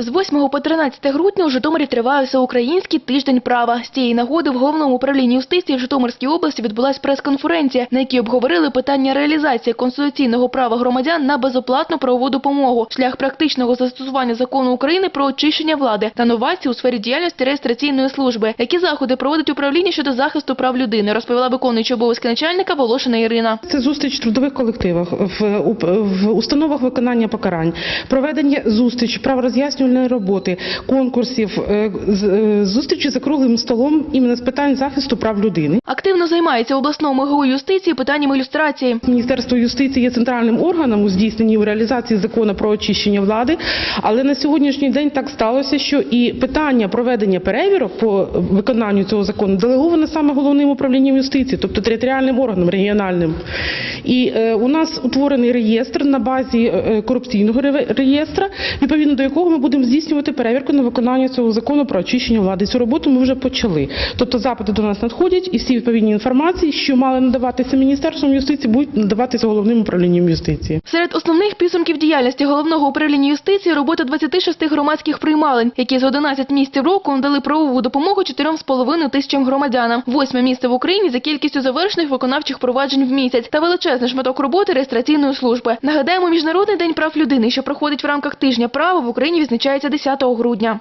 З 8 по 13 грудня у Житомирі триває всеукраїнський тиждень права. З цієї нагоди в головному управлінні юстиції в Житомирській області відбулась прес-конференція, на якій обговорили питання реалізації конституційного права громадян на безоплатну правову допомогу, шлях практичного застосування закону України про очищення влади та новації у сфері діяльності реєстраційної служби. Які заходи проводить управління щодо захисту прав людини, розповіла виконуюча обов'язки начальника Волошина Ірина. Це зустріч в трудових колективах, в, установах виконання покарань, проведення зустріч, правороз'яснювальної роботи, конкурсів, е, е, зустрічі за круглим столом іменно з питань захисту прав людини. Активно займається обласному МГУ юстиції питанням ілюстрації. Міністерство юстиції є центральним органом у здійсненні у реалізації закону про очищення влади, але на сьогоднішній день так сталося, що і питання проведення перевірок по виконанню цього закону делеговане саме головним управлінням юстиції, тобто територіальним органом регіональним. І е, у нас утворений реєстр на базі е, корупційного ре- реєстра, відповідно до якого ми будемо здійснювати перевірку на виконання цього закону про очищення влади. Цю роботу ми вже почали. Тобто запити до нас надходять, і всі відповідні інформації, що мали надаватися міністерством юстиції, будуть надаватися головним управлінням юстиції. Серед основних підсумків діяльності головного управління юстиції робота 26 громадських приймалень, які з 11 місяців року надали правову допомогу 4,5 тисячам громадянам. Восьме місце в Україні за кількістю завершених виконавчих проваджень в місяць та величезний шматок роботи реєстраційної служби. Нагадаємо, міжнародний день прав людини, що проходить в рамках тижня права в Україні, відзначається 10 грудня.